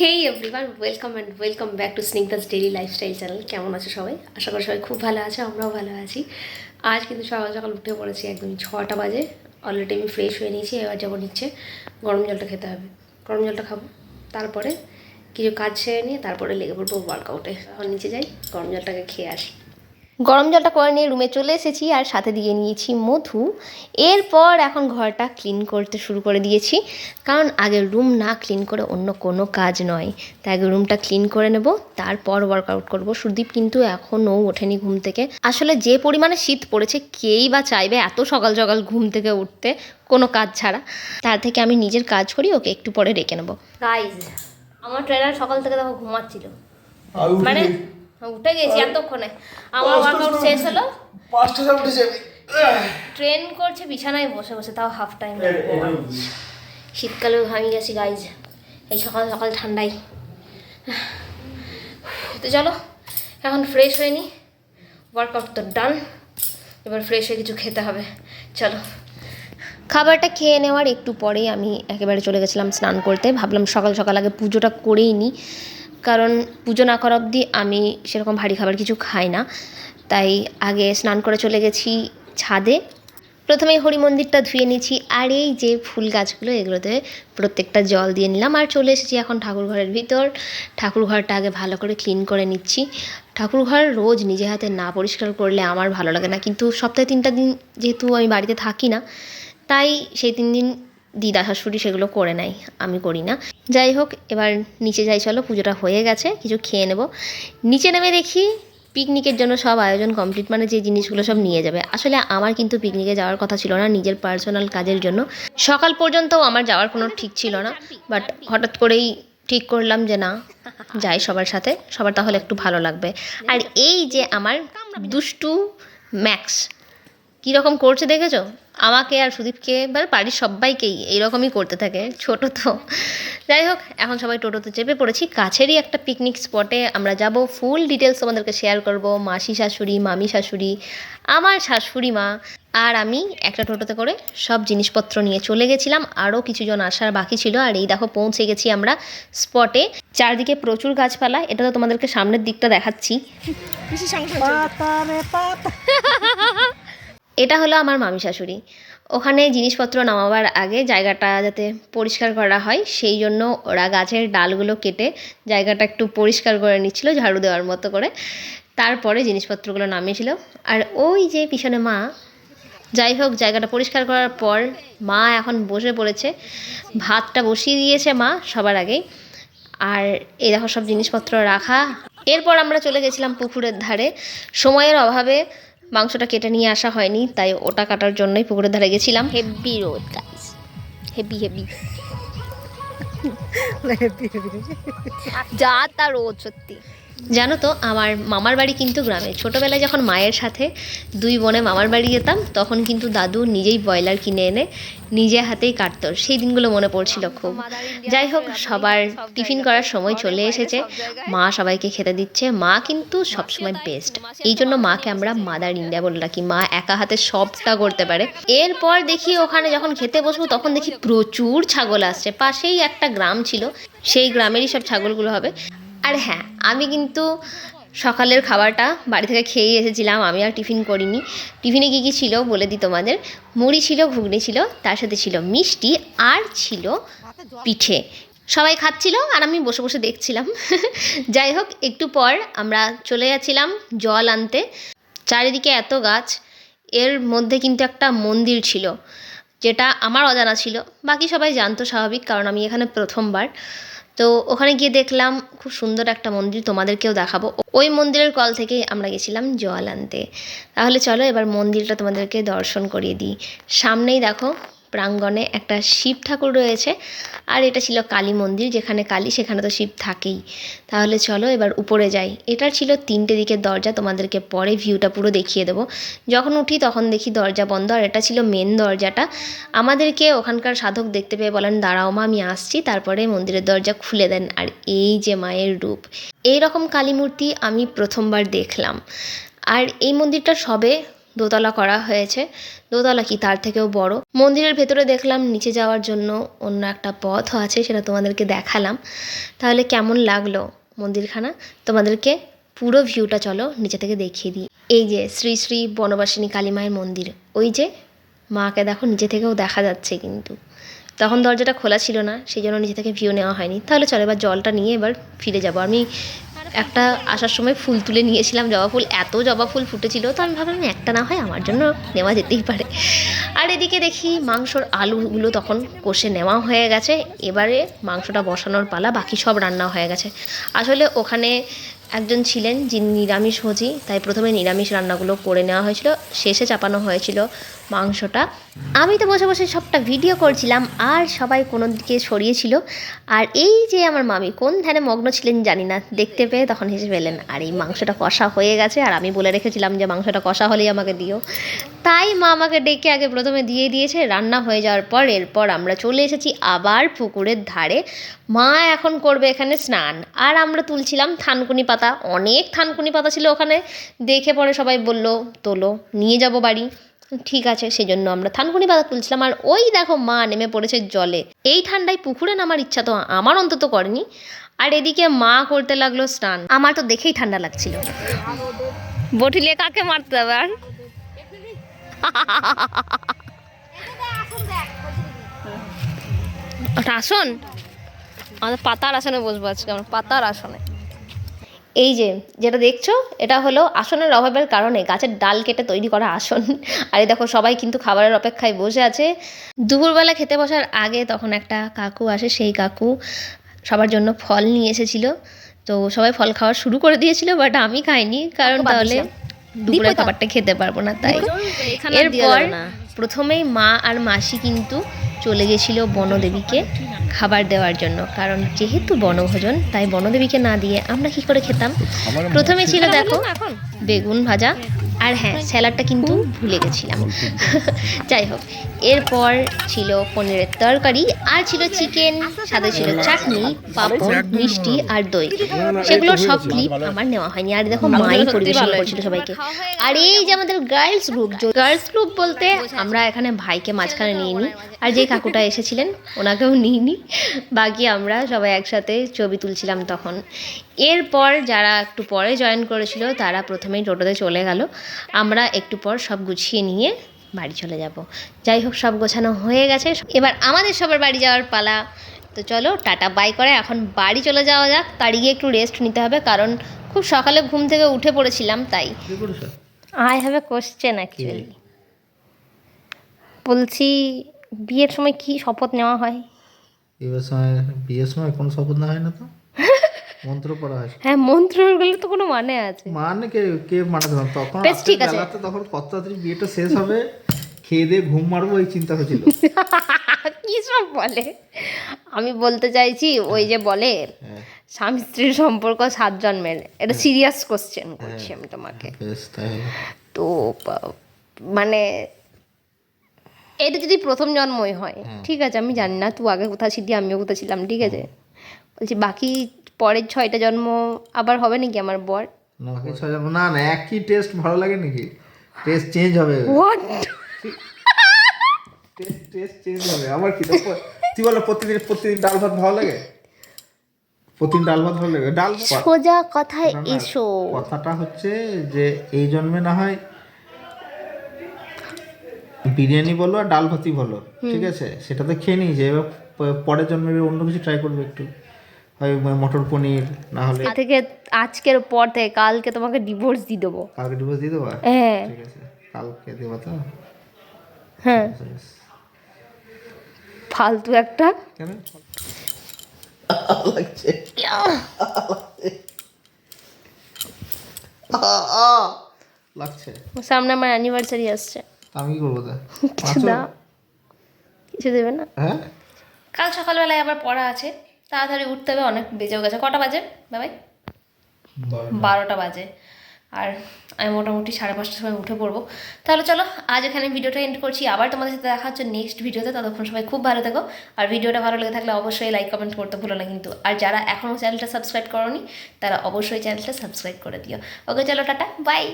Hey everyone welcome and welcome back to Snigdha's daily lifestyle channel কেমন আছে সবাই? আশা করি সবাই খুব ভালো আছে, আমরাও ভালো আছি। আজ কিন্তু সকাল সকাল উঠে পড়েছি একদম ছটা বাজে। অলরেডি আমি ফ্রেশ হয়ে নিয়েছি, এবার যাব নিচ্ছে গরম জলটা খেতে হবে। গরম জলটা খাব। তারপরে কিছু কাজ সেরে নিয়ে তারপরে লেগে পড়ব ওয়ার্কআউটে এখন নিচে যাই, গরম জলটাকে খেয়ে আসি। গরম জলটা করে নিয়ে রুমে চলে এসেছি আর সাথে দিয়ে নিয়েছি মধু। এরপর এখন ঘরটা ক্লিন করতে শুরু করে দিয়েছি। কারণ আগে রুম না ক্লিন করে অন্য কোনো কাজ নয়। তাই আগে রুমটা ক্লিন করে নেব তারপর ওয়ার্কআউট করব। সুদীপ কিন্তু এখনও ওঠেনি ঘুম থেকে। আসলে যে পরিমাণে শীত পড়েছে কেই বা চাইবে এত সকাল সকাল ঘুম থেকে উঠতে কোনো কাজ ছাড়া। তার থেকে আমি নিজের কাজ করি ওকে একটু পরে রেখে নেব। আমার ট্রেনার সকাল থেকে দেখো ঘুমাচ্ছিল। মানে উঠে গেছি এতক্ষণে। আমার ওয়ার্কআউট শেষ হলো। পাঁচটা উঠেছি ট্রেন করছে বিছানায় বসে বসে তাও হাফ টাইম শীতকালেও ঘামি গেছি গাইজ এই সকাল সকাল ঠান্ডায় তো চলো এখন ফ্রেশ হয়ে নি ওয়ার্কআউট তো ডান এবার ফ্রেশ হয়ে কিছু খেতে হবে। চলো। খাবারটা খেয়ে নেওয়ার একটু পরেই আমি একেবারে চলে গেছিলাম স্নান করতে। ভাবলাম সকাল সকাল আগে পুজোটা করেই নিই কারণ পুজো না করা অবধি আমি সেরকম ভারী খাবার কিছু খাই না। তাই আগে স্নান করে চলে গেছি ছাদে। প্রথমে হরি মন্দিরটা ধুয়ে নিয়েছি আর এই যে ফুল গাছগুলো, এগুলোতে প্রত্যেকটা জল দিয়ে নিলাম। আর চলে এসেছি এখন ঠাকুর ঘরের ভিতর। ঠাকুর ঘরটা আগে ভালো করে ক্লিন করে নিচ্ছি। ঠাকুর ঘর রোজ নিজে হাতে না পরিষ্কার করলে আমার ভালো লাগে না। কিন্তু সপ্তাহে তিনটা দিন যেহেতু আমি বাড়িতে থাকি না, তাই সেই তিন দিন দিদা শাশুড়ি সেগুলো করে নেয়, আমি করি না। যাই হোক, এবার নিচে যাই, চলো, পুজোটা হয়ে গেছে, কিছু খেয়ে নেব। নিচে নেমে দেখি পিকনিকের জন্য সব আয়োজন কমপ্লিট মানে যে জিনিসগুলো সব নিয়ে যাবে। আসলে আমার কিন্তু পিকনিকে যাওয়ার কথা ছিল না, নিজের পার্সোনাল কাজের জন্য। সকাল পর্যন্তও আমার যাওয়ার কোনো ঠিক ছিল না বাট হঠাৎ করেই ঠিক করলাম যে না, যাই সবার সাথে, সবার তাহলে একটু ভালো লাগবে। আর এই যে আমার দুষ্টু ম্যাক্স কীরকম করছে দেখেছ? আমাকে আর সুদীপকে মানে বাড়ির সবাইকেই এইরকমই করতে থাকে ছোট তো। যাই হোক এখন সবাই টোটোতে চেপে পড়েছি। কাছেরই একটা পিকনিক স্পটে আমরা যাব। ফুল ডিটেলস তোমাদেরকে শেয়ার করব। মাসি শাশুড়ি মামি শাশুড়ি আমার শাশুড়ি মা আর আমি একটা টোটোতে করে সব জিনিসপত্র নিয়ে চলে গেছিলাম। আরও কিছুজন আসার বাকি ছিল। আর এই দেখো পৌঁছে গেছি আমরা স্পটে চারদিকে প্রচুর গাছপালা। এটা তো তোমাদেরকে সামনের দিকটা দেখাচ্ছি। এটা হলো আমার মামি শাশুড়ি। ওখানে জিনিসপত্র নামাবার আগে জায়গাটা যাতে পরিষ্কার করা হয়, সেই জন্য ওরা গাছের ডালগুলো কেটে জায়গাটা একটু পরিষ্কার করে নিচ্ছিল, ঝাড়ু দেওয়ার মতো করে। তারপরে জিনিসপত্রগুলো নামিয়েছিল। আর ওই যে পিছনে মা, যাই হোক জায়গাটা পরিষ্কার করার পর মা এখন বসে পড়েছে। ভাতটা বসিয়ে দিয়েছে মা সবার আগেই। আর এই দেখো সব জিনিসপত্র রাখা। এরপর আমরা চলে গেছিলাম পুকুরের ধারে। সময়ের অভাবে মাংসটা কেটে নিয়ে আসা হয়নি তাই ওটা কাটার জন্যই পুকুরের ধারে গেছিলাম। হেভি রোদ গাইস হেভি হেভি যা তা রোদ সত্যি। জানো তো, আমার মামার বাড়ি কিন্তু গ্রামে। ছোটোবেলায় যখন মায়ের সাথে দুই বোনে মামার বাড়ি যেতাম, তখন কিন্তু দাদু নিজেই ব্রয়লার কিনে এনে নিজে হাতেই কাটতো। সেই দিনগুলো মনে পড়ছিল খুব। যাই হোক, সবার টিফিন করার সময় চলে এসেছে। মা সবাইকে খেতে দিচ্ছে। মা কিন্তু সবসময় বেস্ট এই জন্য মাকে আমরা মাদার ইন্ডিয়া বলে রাখি মা একা হাতে সবটা করতে পারে। এরপর দেখি ওখানে যখন খেতে বসবো, তখন দেখি প্রচুর ছাগল আসছে। পাশেই একটা গ্রাম ছিল। সেই গ্রামেরই সব ছাগলগুলো হবে। আর হ্যাঁ আমি কিন্তু সকালের খাবারটা বাড়ি থেকে খেয়েই এসেছিলাম, আমি আর টিফিন করিনি। টিফিনে কী কী ছিল বলে দিই তোমাদের? মুড়ি ছিল, ঘুগনি ছিল, তার সাথে ছিল মিষ্টি আর ছিল পিঠে। সবাই খাচ্ছিল আর আমি বসে বসে দেখছিলাম। যাই হোক, একটু পর আমরা চলে যাচ্ছিলাম জল আনতে। চারিদিকে এত গাছ, এর মধ্যে কিন্তু একটা মন্দির ছিল, যেটা আমার অজানা ছিল। বাকি সবাই জানতো স্বাভাবিক, কারণ আমি এখানে প্রথমবার। তো ওখানে গিয়ে দেখলাম খুব সুন্দর একটা মন্দির, তোমাদেরকেও দেখাবো। ওই মন্দিরের কল থেকেই আমরা গেছিলাম জল আনতে। তাহলে চলো এবার মন্দিরটা তোমাদেরকে দর্শন করিয়ে দিই। সামনেই দেখো প্রাঙ্গণে একটা শিব ঠাকুর রয়েছে, আর এটা ছিল কালী মন্দির, যেখানে কালী সেখানে তো শিব থাকেই। তাহলে চলো এবার উপরে যাই। এটার ছিল তিনটে দিকের দরজা, তোমাদেরকে পরে ভিউটা পুরো দেখিয়ে দেবো। যখন উঠি তখন দেখি দরজা বন্ধ, আর এটা ছিল মেন দরজাটা। আমাদেরকে ওখানকার সাধক দেখতে পেয়ে বলেন, দাঁড়াও মা, আমি আসছি। তারপরে মন্দিরের দরজা খুলে দেন, আর এই যে মায়ের রূপ। এই রকম কালী মূর্তি আমি প্রথমবার দেখলাম। আর এই মন্দিরটা সবে দোতলা করা হয়েছে। দোতলা কি তার থেকেও বড়। মন্দিরের ভেতরে দেখলাম, নিচে যাওয়ার জন্য অন্য একটা পথও আছে, সেটা তোমাদেরকে দেখালাম। তাহলে কেমন লাগল মন্দিরখানা? তোমাদেরকে পুরো ভিউটা চলো নিচে থেকে দেখিয়ে দিই। এই যে শ্রী শ্রী বনবাসিনী কালী মায়ের মন্দির, ওই যে মাকে দেখো, নিচে থেকেও দেখা যাচ্ছে কিন্তু। তখন দরজাটা খোলা ছিল না, সেই জন্য নিচে থেকে ভিউ নেওয়া হয়নি। তাহলে চলো এবার জলটা নিয়ে এবার ফিরে যাব। আমি একটা আসার সময় ফুল তুলে নিয়েছিলাম জবা ফুল, এত জবা ফুল ফুটেছিল তো আমি ভাবলাম একটা না হয় আমার জন্য নেওয়া যেতেই পারে। আর এদিকে দেখি মাংসর আলুগুলো তখন কষে নেওয়া হয়ে গেছে, এবারে মাংসটা বসানোর পালা, বাকি সব রান্না হয়ে গেছে। আসলে ওখানে একজন ছিলেন যিনি নিরামিষ ভোজি, তাই প্রথমে নিরামিষ রান্নাগুলো করে নেওয়া হয়েছিল, শেষে চাপানো হয়েছিল মাংসটা। আমি তো বসে বসে সবটা ভিডিও করছিলাম, আর সবাই কোনো দিকে সরিয়েছিল আর এই যে আমার মামি, কোন ধ্যানে মগ্ন ছিলেন জানি না, দেখতে পেয়ে তখন হেসে ফেলেন আর এই মাংসটা কষা হয়ে গেছে, আর আমি বলে রেখেছিলাম যে মাংসটা কষা হলেই আমাকে দিও। তাই মা আমাকে ডেকে আগে প্রথমে দিয়ে দিয়েছে, রান্না হয়ে যাওয়ার পর এরপর আমরা চলে এসেছি আবার পুকুরের ধারে। মা এখন করবে এখানে স্নান, আর আমরা তুলছিলাম থানকুনি পাতা অনেক থানকুনি পাতা ছিল ওখানে। দেখে পরে সবাই বলল, তোলো, নিয়ে যাব বাড়ি। ঠিক আছে সেই জন্য আমরা থানকুনি পাতা তুলছিলাম। আর ওই দেখো মা নেমে পড়েছে জলে। এই ঠান্ডায় পুকুরে নামার ইচ্ছা তো আমার অন্তত করেনি। আর এদিকে মা করতে লাগল স্নান। আমার তো দেখেই ঠান্ডা লাগছিল। বটিলে কাকে মারতে হবে আর? আসন আমাদের পাতার আসনে বসবো আজকে আমরা, পাতার আসনে। এই যে যেটা দেখছ এটা হলো আসনের অভাবের কারণে গাছের ডাল কেটে তৈরি করা আসন। আর এই দেখো সবাই কিন্তু খাবারের অপেক্ষায় বসে আছে। দুপুরবেলা খেতে বসার আগে তখন একটা কাকু আসে সেই কাকু সবার জন্য ফল নিয়ে এসেছিল। তো সবাই ফল খাওয়া শুরু করে দিয়েছিল বাট আমি খাইনি কারণ তাহলে দুপুরের খাবারটা খেতে পারব না তাই। এরপর প্রথমেই মা আর মাসি কিন্তু চলে গেছিল বনদেবীকে খাবার দেওয়ার জন্য। কারণ যেহেতু বনভোজন তাই বনদেবীকে না দিয়ে আমরা কি করে খেতাম? প্রথমে ছিল দেখো বেগুন ভাজা আর হ্যাঁ স্যালাডটা কিন্তু ভুলে গেছিলাম। যাই হোক এরপর ছিল পনিরের তরকারি আর ছিল চিকেন সাথে ছিল চাটনি পাঁপড় মিষ্টি আর দই। সেগুলো সব ক্লিপ আমার নেওয়া হয়নি। আর দেখো মাই পরিবেশন করছিল সবাইকে। আর এই যে আমাদের গার্লস গ্রুপ গার্লস গ্রুপ বলতে আমরা এখানে ভাইকে মাঝখানে নিয়ে নিই আর যে কাকুটা এসেছিলেন ওনাকেও নিয়ে নিই বাকি আমরা সবাই একসাথে ছবি তুলছিলাম তখন। এরপর যারা একটু পরে জয়েন করেছিল তারা প্রথমেই টোটোতে চলে গেল। আমরা একটু পর সব গুছিয়ে নিয়ে বাড়ি চলে যাব। যাই হোক সব গোছানো হয়ে গেছে। এবার আমাদের সবার বাড়ি যাওয়ার পালা। তো চলো টাটা বাই করে এখন বাড়ি চলে যাওয়া যাক। তাড়ি গিয়ে একটু রেস্ট নিতে হবে কারণ খুব সকালে ঘুম থেকে উঠে পড়েছিলাম তাই। I have a question actually বলছি বিয়ের সময় কি শপথ নেওয়া হয়? বিয়ের সময় বিয়ের সময় কোনো শপথ না হয় না তো? মন্ত্র পড়া হয়। হ্যাঁ মন্ত্রগুলো তো কোনো মানে আছে। মানে কে কে মানে ধর তখন বেশ, ঠিক আছে। বেলাতে তখন কত তাড়াতাড়ি বিয়েটা শেষ হবে খেয়ে দিয়ে ঘুম মারবো এই চিন্তা হয়েছিল। কি সব বলে? আমি বলতে চাইছি ওই যে বলে হ্যাঁ। স্বামী স্ত্রীর সম্পর্ক সাত জন্মের এটা সিরিয়াস কোশ্চেন করছি আমি তোমাকে। হলো। তো মানে এটা যদি প্রথম জন্মই হয় ঠিক আছে আমি জানি না তুই আগে কোথাও ছিলি আমিও কোথাও ছিলাম ঠিক আছে? বলছি বাকি পরের ছয়টা জন্ম আবার হবে নাকি আমার বর? না না না একই টেস্ট ভালো লাগে নাকি? টেস্ট চেঞ্জ হবে। হোয়াট টেস্ট টেস্ট চেঞ্জ হবে। আমার কি তুই বলো প্রতিদিন প্রতিদিন ডাল ভাত ভালো লাগে? প্রতিদিন ডাল ভাত ভালো লাগে? ডাল সোজা কথায় এসো। কথাটা হচ্ছে যে এই জন্মে না হয় বিরিয়ানি বলো আর ডাল ভাতই বলো ঠিক আছে? সেটা তো খেয়ে নিয়েছে। এবার পরের জন্মে অন্য কিছু ট্রাই করবে একটু। হয় মটর পনির না হলে থেকে আজকের পর থেকে কালকে তোমাকে ডিভোর্স দিয়ে দেবো। কালকে ডিভোর্স দিয়ে দেবো? হ্যাঁ। ঠিক আছে কালকে দেবো তো? হ্যাঁ। ফালতু একটা। কেন? লাগছে। লাগছে। সামনে আমার অ্যানিভার্সারি আসছে। আমি কি করব তা? কিছু না কিছু দেবে না? হ্যাঁ? কাল সকালবেলায় আবার পড়া আছে। তাড়াতাড়ি উঠতে হবে অনেক বেজেও গেছে। কটা বাজে বাবাই? বারোটা। বাজে। আর আমি মোটামুটি সাড়ে পাঁচটার সময় উঠে পড়ব। তাহলে চলো আজ এখানে ভিডিওটা এন্ড করছি। আবার তোমাদের সাথে দেখা হচ্ছে নেক্সট ভিডিওতে। ততক্ষণ সবাই খুব ভালো থেকো। আর ভিডিওটা ভালো লেগে থাকলে অবশ্যই লাইক কমেন্ট করতে ভুলো না কিন্তু। আর যারা এখনও চ্যানেলটা সাবস্ক্রাইব করনি তারা অবশ্যই চ্যানেলটা সাবস্ক্রাইব করে দিও। ওকে চলো টাটা বাই